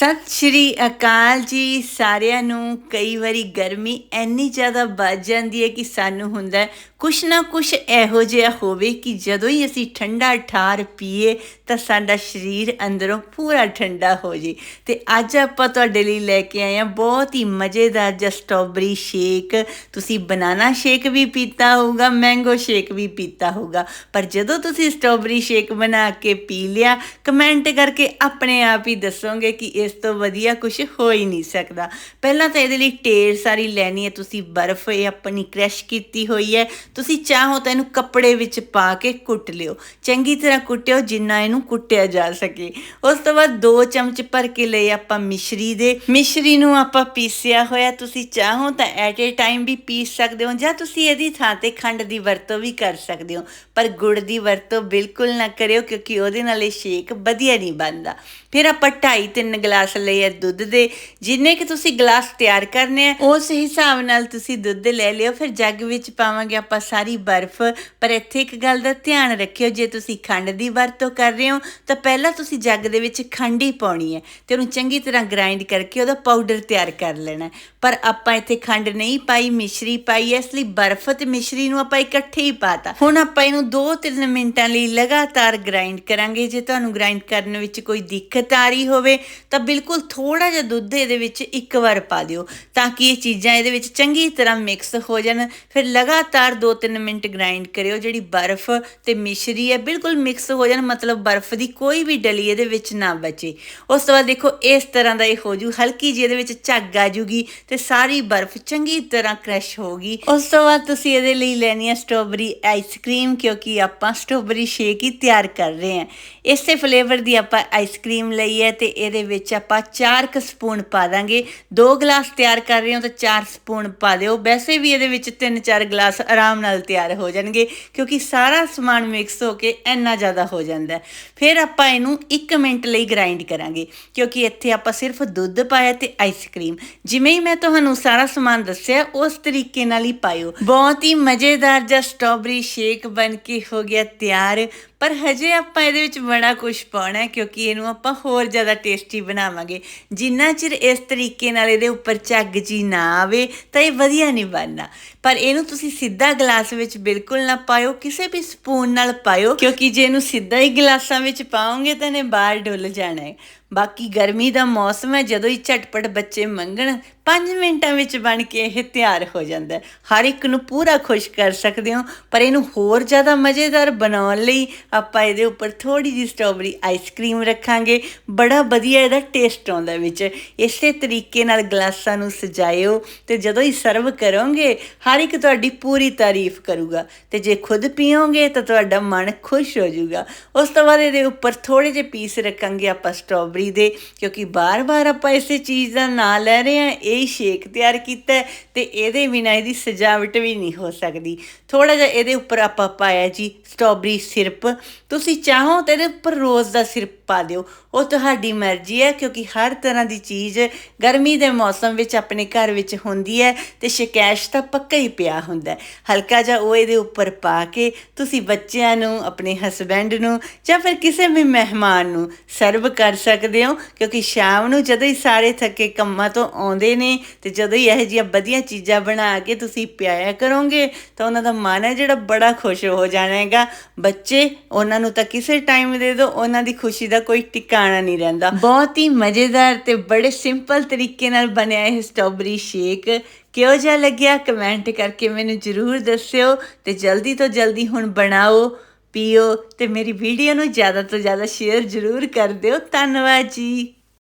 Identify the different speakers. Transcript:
Speaker 1: ਸਤਿ ਸ਼੍ਰੀ ਅਕਾਲ ਜੀ ਸਾਰਿਆਂ ਨੂੰ। ਕਈ ਵਾਰੀ ਗਰਮੀ ਇੰਨੀ ਜ਼ਿਆਦਾ ਵੱਧ ਜਾਂਦੀ ਹੈ ਕਿ ਸਾਨੂੰ ਹੁੰਦਾ ਕੁਛ ਨਾ ਕੁਛ ਇਹੋ ਜਿਹਾ ਹੋਵੇ ਕਿ ਜਦੋਂ ਹੀ ਅਸੀਂ ਠੰਡਾ ਠਾਰ ਪੀਏ ਤਾਂ ਸਾਡਾ ਸਰੀਰ ਅੰਦਰੋਂ ਪੂਰਾ ਠੰਡਾ ਹੋ ਜੇ। ਤੇ ਅੱਜ ਆਪਾਂ ਤੁਹਾਡੇ ਲਈ ਲੈ ਕੇ ਆਏ ਹਾਂ ਬਹੁਤ ਹੀ ਮਜ਼ੇਦਾਰ ਜਿਹਾ ਸਟ੍ਰਾਬੇਰੀ ਸ਼ੇਕ। ਤੁਸੀਂ ਬਨਾਨਾ ਸ਼ੇਕ ਵੀ ਪੀਤਾ ਹੋਊਗਾ, ਮੈਂਗੋ ਸ਼ੇਕ ਵੀ ਪੀਤਾ ਹੋਊਗਾ। ਪਰ ਜਦੋਂ ਤੁਸੀਂ ਸਟ੍ਰਾਬੇਰੀ ਸ਼ੇਕ ਬਣਾ ਕੇ ਪੀ ਲਿਆ, ਕਮੈਂਟ ਕਰਕੇ ਆਪਣੇ ਆਪ ਹੀ ਦੱਸੋਗੇ ਕਿ ਇਹ ਇਸ ਤੋਂ ਵਧੀਆ ਕੁਝ ਹੋ ਹੀ ਨਹੀਂ ਸਕਦਾ। ਪਹਿਲਾਂ ਤਾਂ ਇਹਦੇ ਲਈ ਢੇਰ ਸਾਰੀ ਲੈਣੀ ਹੈ, ਤੁਸੀਂ ਬਰਫ਼ ਇਹ ਆਪਣੀ ਕ੍ਰਸ਼ ਕੀਤੀ ਹੋਈ ਹੈ। ਤੁਸੀਂ ਚਾਹੋ ਤਾਂ ਇਹਨੂੰ ਕੱਪੜੇ ਵਿੱਚ ਪਾ ਕੇ ਕੁੱਟ ਲਿਓ। ਚੰਗੀ ਤਰ੍ਹਾਂ ਕੁੱਟਿਓ ਜਿੰਨਾ ਇਹਨੂੰ ਕੁੱਟਿਆ ਜਾ ਸਕੇ। ਉਸ ਤੋਂ ਬਾਅਦ 2 ਚਮਚ ਭਰ ਕੇ ਲਏ ਆਪਾਂ ਮਿਸ਼ਰੀ ਦੇ। ਮਿਸ਼ਰੀ ਨੂੰ ਆਪਾਂ ਪੀਸਿਆ ਹੋਇਆ, ਤੁਸੀਂ ਚਾਹੋ ਤਾਂ ਐਟ ਏ ਟਾਈਮ ਵੀ ਪੀਸ ਸਕਦੇ ਹੋ, ਜਾਂ ਤੁਸੀਂ ਇਹਦੀ ਥਾਂ ਤੇ ਖੰਡ ਦੀ ਵਰਤੋਂ ਵੀ ਕਰ ਸਕਦੇ ਹੋ। ਪਰ ਗੁੜ ਦੀ ਵਰਤੋਂ ਬਿਲਕੁਲ ਨਾ ਕਰਿਓ, ਕਿਉਂਕਿ ਉਹਦੇ ਨਾਲ ਇਹ ਸ਼ੇਕ ਵਧੀਆ ਨਹੀਂ ਬਣਦਾ। ਫਿਰ ਆਪਾਂ 2.5 3 ਗਲਾਸ ਗਲਾਸ ਲਏ ਆ ਦੁੱਧ ਦੇ, ਜਿੰਨੇ ਕਿ ਤੁਸੀਂ ਗਲਾਸ ਤਿਆਰ ਕਰਨੇ ਆ, ਉਸ ਹਿਸਾਬ ਨਾਲ ਤੁਸੀਂ ਦੁੱਧ ਲੈ ਲਿਓ, ਫਿਰ ਜੱਗ ਵਿੱਚ ਪਾਵਾਂਗੇ ਆਪਾਂ ਸਾਰੀ ਬਰਫ਼। ਪਰ ਇੱਥੇ ਇੱਕ ਗੱਲ ਦਾ ਧਿਆਨ ਰੱਖਿਓ, ਜੇ ਤੁਸੀਂ ਖੰਡ ਦੀ ਵਰਤੋਂ ਕਰ ਰਹੇ ਹੋ, ਤਾਂ ਪਹਿਲਾਂ ਤੁਸੀਂ ਜੱਗ ਦੇ ਵਿੱਚ ਖੰਡ ਹੀ ਪਾਉਣੀ ਹੈ ਤੇ ਉਹਨੂੰ ਚੰਗੀ ਤਰ੍ਹਾਂ ਗ੍ਰਾਈਂਡ ਕਰਕੇ ਉਹਦਾ ਪਾਊਡਰ ਤਿਆਰ ਕਰ ਲੈਣਾ ਪਰ ਆਪਾਂ ਇੱਥੇ ਖੰਡ ਨਹੀਂ ਪਾਈ, ਮਿਸ਼ਰੀ ਪਾਈ ਇਸ ਲਈ ਬਰਫ਼ ਤੇ ਮਿਸ਼ਰੀ ਨੂੰ ਆਪਾਂ ਇਕੱਠੇ ਹੀ ਪਾਤਾ। ਹੁਣ ਆਪਾਂ ਇਹਨੂੰ 2-3 ਮਿੰਟਾਂ ਲਈ ਲਗਾਤਾਰ ਗ੍ਰਾਈਂਡ ਕਰਾਂਗੇ। ਜੇ ਤੁਹਾਨੂੰ ਗ੍ਰਾਈਂਡ ਕਰਨ ਵਿੱਚ ਕੋਈ ਦਿੱਕਤ ਆ ਰਹੀ ਹੋਵੇ, ਤਾਂ ਬਿਲਕੁਲ ਥੋੜਾ ਜਿਹਾ ਦੁੱਧ ਇਹਦੇ ਵਿੱਚ ਇੱਕ ਵਾਰ ਪਾ ਦਿਓ ਤਾਂ ਕਿ ਇਹ ਚੀਜ਼ਾਂ ਇਹਦੇ ਵਿੱਚ ਚੰਗੀ ਤਰ੍ਹਾਂ ਮਿਕਸ ਹੋ ਜਾਣ। ਫਿਰ ਲਗਾਤਾਰ 2-3 ਮਿੰਟ ਗ੍ਰਾਈਂਡ ਕਰਿਓ, ਜਿਹੜੀ ਬਰਫ਼ ਤੇ ਮਿਸ਼ਰੀ ਹੈ, ਬਿਲਕੁਲ ਮਿਕਸ ਹੋ ਜਾਣ, ਮਤਲਬ ਬਰਫ਼ ਦੀ ਕੋਈ ਵੀ ਡਲੀ ਇਹਦੇ ਵਿੱਚ ਨਾ ਬਚੇ। ਉਸ ਤੋਂ ਬਾਅਦ ਦੇਖੋ, ਇਸ ਤਰ੍ਹਾਂ ਦਾ ਇਹ ਹੋ ਜੂ, ਹਲਕੀ ਜਿਹੀ ਇਹਦੇ ਵਿੱਚ ਝੱਗ ਆ ਜੂਗੀ ਤੇ ਸਾਰੀ ਬਰਫ਼ ਚੰਗੀ ਤਰ੍ਹਾਂ ਕ੍ਰਸ਼ ਹੋਗੀ ਉਸ ਤੋਂ ਬਾਅਦ ਤੁਸੀਂ ਇਹਦੇ ਲਈ ਲੈਣੀ ਹੈ ਸਟ੍ਰਾਬੇਰੀ ਆਈਸਕ੍ਰੀਮ ਕਿਉਂਕਿ ਆਪਾਂ ਸਟ੍ਰਾਬੇਰੀ ਸ਼ੇਕ ਹੀ ਤਿਆਰ ਕਰ ਰਹੇ ਹਾਂ। ਇਸੇ ਫਲੇਵਰ ਦੀ ਆਪਾਂ ਆਈਸਕ੍ਰੀਮ ਲਈ ਹੈ ਤੇ ਇਹਦੇ ਵਿੱਚ ਆਪਾਂ 4 ਕ ਸਪੂਨ ਪਾ ਦਾਂਗੇ। 2 ਗਲਾਸ ਤਿਆਰ ਕਰ ਰਹੇ ਹਾਂ ਤਾਂ 4 ਸਪੂਨ ਪਾ ਦਿਓ। ਵੈਸੇ ਵੀ ਇਹਦੇ ਵਿੱਚ 3-4 ਗਲਾਸ ਆਰਾਮ ਨਾਲ ਤਿਆਰ ਹੋ ਜਾਣਗੇ, ਕਿਉਂਕਿ ਸਾਰਾ ਸਮਾਨ ਮਿਕਸ ਹੋ ਕੇ ਇੰਨਾ ਜ਼ਿਆਦਾ ਹੋ ਜਾਂਦਾ ਹੈ। ਫਿਰ ਆਪਾਂ ਇਹਨੂੰ 1 ਮਿੰਟ ਲਈ ਗ੍ਰਾਈਂਡ ਕਰਾਂਗੇ, ਕਿਉਂਕਿ ਇੱਥੇ ਆਪਾਂ ਸਿਰਫ ਦੁੱਧ ਪਾਇਆ ਤੇ ਆਈਸਕ੍ਰੀਮ ਜਿਵੇਂ ਹੀ ਮੈਂ ਤੁਹਾਨੂੰ ਸਾਰਾ ਸਮਾਨ ਦੱਸਿਆ, ਉਸ ਤਰੀਕੇ ਨਾਲ ਹੀ ਪਾਇਓ। ਬਹੁਤ ਹੀ ਮਜ਼ੇਦਾਰ ਜਿਹਾ ਸਟ੍ਰਾਬੇਰੀ ਸ਼ੇਕ ਬਣ ਕੇ ਹੋ ਗਿਆ ਤਿਆਰ। ਪਰ ਹਜੇ ਆਪਾਂ ਇਹਦੇ ਵਿੱਚ ਬੜਾ ਕੁਝ ਪਾਉਣਾ ਹੈ, ਕਿਉਂਕਿ ਇਹਨੂੰ ਆਪਾਂ ਹੋਰ ਜ਼ਿਆਦਾ ਟੇਸਟੀ ਬਣਾਵਾਂਗੇ। ਜਿੰਨਾ ਚਿਰ ਇਸ ਤਰੀਕੇ ਨਾਲ ਇਹਦੇ ਉੱਪਰ ਝੱਗ ਜੀ ਨਾ ਆਵੇ, ਤਾਂ ਇਹ ਵਧੀਆ ਨਹੀਂ ਬਣਨਾ। ਪਰ ਇਹਨੂੰ ਤੁਸੀਂ ਸਿੱਧਾ ਗਲਾਸ ਵਿੱਚ ਬਿਲਕੁਲ ਨਾ ਪਾਇਓ, ਕਿਸੇ ਵੀ ਸਪੂਨ ਨਾਲ ਪਾਇਓ, ਕਿਉਂਕਿ ਜੇ ਇਹਨੂੰ ਸਿੱਧਾ ਹੀ ਗਲਾਸਾਂ ਵਿੱਚ ਪਾਓਗੇ, ਤਾਂ ਇਹਨੇ ਬਾਹਰ ਡੁੱਲ ਜਾਣਾ ਹੈ। ਬਾਕੀ ਗਰਮੀ ਦਾ ਮੌਸਮ ਹੈ, ਜਦੋਂ ਹੀ ਝਟਪਟ ਬੱਚੇ ਮੰਗਣ 5 ਮਿੰਟਾਂ ਵਿੱਚ ਬਣ ਕੇ ਇਹ ਤਿਆਰ ਹੋ ਜਾਂਦਾ ਹੈ। ਹਰ ਇੱਕ ਨੂੰ ਪੂਰਾ ਖੁਸ਼ ਕਰ ਸਕਦੇ ਹੋ, ਪਰ ਇਹਨੂੰ ਹੋਰ ਜ਼ਿਆਦਾ ਮਜ਼ੇਦਾਰ ਬਣਾਉਣ ਲਈ ਆਪਾਂ ਇਹਦੇ ਉੱਪਰ ਥੋੜੀ ਜਿਹੀ ਸਟ੍ਰਾਬੇਰੀ ਆਈਸਕ੍ਰੀਮ ਰੱਖਾਂਗੇ। ਬੜਾ ਵਧੀਆ ਇਹਦਾ ਟੇਸਟ ਆਉਂਦਾ ਵਿੱਚ। ਇਸੇ ਤਰੀਕੇ ਨਾਲ ਗਲਾਸਾਂ ਨੂੰ ਸਜਾਇਓ ਤੇ ਜਦੋਂ ਹੀ ਸਰਵ ਕਰੋਗੇ, ਹਰ ਇੱਕ ਤੁਹਾਡੀ ਪੂਰੀ ਤਾਰੀਫ ਕਰੂਗਾ। ਤੇ ਜੇ ਖੁਦ ਪੀਓਗੇ ਤਾਂ ਤੁਹਾਡਾ ਮਨ ਖੁਸ਼ ਹੋ ਜਾਊਗਾ। ਉਸ ਤੋਂ ਬਾਅਦ ਇਹਦੇ ਉੱਪਰ ਥੋੜੇ ਜਿਹੇ ਪੀਸ ਰੱਖਾਂਗੇ ਆਪਾਂ ਸਟ੍ਰਾਬੇਰੀ ਦੇ, ਕਿਉਂਕਿ ਬਾਰ-ਬਾਰ ਆਪਾਂ ਇਸੇ ਚੀਜ਼ ਦਾ ਨਾਂ ਲੈ ਰਹੇ ਹਾਂ, ਇਹ ਸ਼ੇਕ ਤਿਆਰ ਕੀਤਾ ਹੈ ਤੇ ਇਹਦੇ ਬਿਨਾਂ ਇਹਦੀ ਸਜਾਵਟ ਵੀ ਨਹੀਂ ਹੋ ਸਕਦੀ। ਥੋੜਾ ਜਿਹਾ ਇਹਦੇ ਉੱਪਰ ਆਪਾਂ ਪਾਇਆ ਜੀ ਸਟ੍ਰਾਬੇਰੀ ਸਿਰਪ। ਤੁਸੀਂ ਚਾਹੋ ਤਾਂ ਇਹਦੇ ਉੱਪਰ ਰੋਜ਼ ਦਾ ਸਿਰਪ ਪਾ ਦਿਓ। ਉਹ ਤੁਹਾਡੀ ਮਰਜ਼ੀ ਹੈ, ਕਿਉਂਕਿ ਹਰ ਤਰ੍ਹਾਂ ਦੀ ਚੀਜ਼ ਗਰਮੀ ਦੇ ਮੌਸਮ ਵਿੱਚ ਆਪਣੇ ਘਰ ਵਿੱਚ ਹੁੰਦੀ ਹੈ ਤੇ ਸ਼ਿਕਾਇਤ ਤਾਂ ਪੱਕਾ ਹੀ ਪਿਆ ਹੁੰਦਾ ਹੈ। ਹਲਕਾ ਜਿਹਾ ਉਹ ਇਹਦੇ ਉੱਪਰ ਪਾ ਕੇ ਤੁਸੀਂ ਬੱਚਿਆਂ ਨੂੰ, ਆਪਣੇ ਹਸਬੈਂਡ ਨੂੰ ਜਾਂ ਫਿਰ ਕਿਸੇ ਵੀ ਮਹਿਮਾਨ ਨੂੰ ਸਰਵ ਕਰ ਸਕਦੇ ਹੋ, ਕਿਉਂਕਿ ਸ਼ਾਮ ਨੂੰ ਜਦੋਂ ਹੀ ਸਾਰੇ ਥੱਕੇ ਕੰਮਾਂ ਤੋਂ ਆਉਂਦੇ ਨੇ ਤੇ ਜਦੋਂ ਹੀ ਇਹੋ ਜਿਹੀਆਂ ਵਧੀਆ ਚੀਜ਼ਾਂ ਬਣਾ ਕੇ ਤੁਸੀਂ ਪਿਆਇਆ ਕਰੋਗੇ, ਤਾਂ ਉਹਨਾਂ ਦਾ ਮਨ ਹੈ ਜਿਹੜਾ ਬੜਾ ਖੁਸ਼ ਹੋ ਜਾਣਾ ਬੱਚੇ, ਉਹਨਾਂ ਨੂੰ ਤਾਂ ਕਿਸੇ ਟਾਈਮ ਦੇ ਦਿਓ, ਉਹਨਾਂ ਦੀ ਖੁਸ਼ੀ ਦਾ ਕੋਈ ਟਿਕਾਣਾ ਨਹੀਂ ਰਹਿੰਦਾ। ਬਹੁਤ ਹੀ ਮਜ਼ੇਦਾਰ ਤੇ ਬੜੇ ਸਿੰਪਲ ਤਰੀਕੇ ਨਾਲ ਬਣਿਆ ਇਹ ਸਟ੍ਰਾਬੇਰੀ ਸ਼ੇਕ ਕਿਹੋ ਜਿਹਾ ਲੱਗਿਆ? ਕਮੈਂਟ ਕਰਕੇ ਮੈਨੂੰ ਜਰੂਰ ਦੱਸਿਓ ਤੇ ਜਲਦੀ ਤੋਂ ਜਲਦੀ ਹੁਣ ਬਣਾਓ। ਪੀਓ ਤੇ ਮੇਰੀ ਵੀਡੀਓ ਨੂੰ ਜ਼ਿਆਦਾ ਤੋਂ ਜ਼ਿਆਦਾ ਸ਼ੇਅਰ ਜਰੂਰ ਕਰ ਦਿਓ। ਧੰਨਵਾਦ ਜੀ।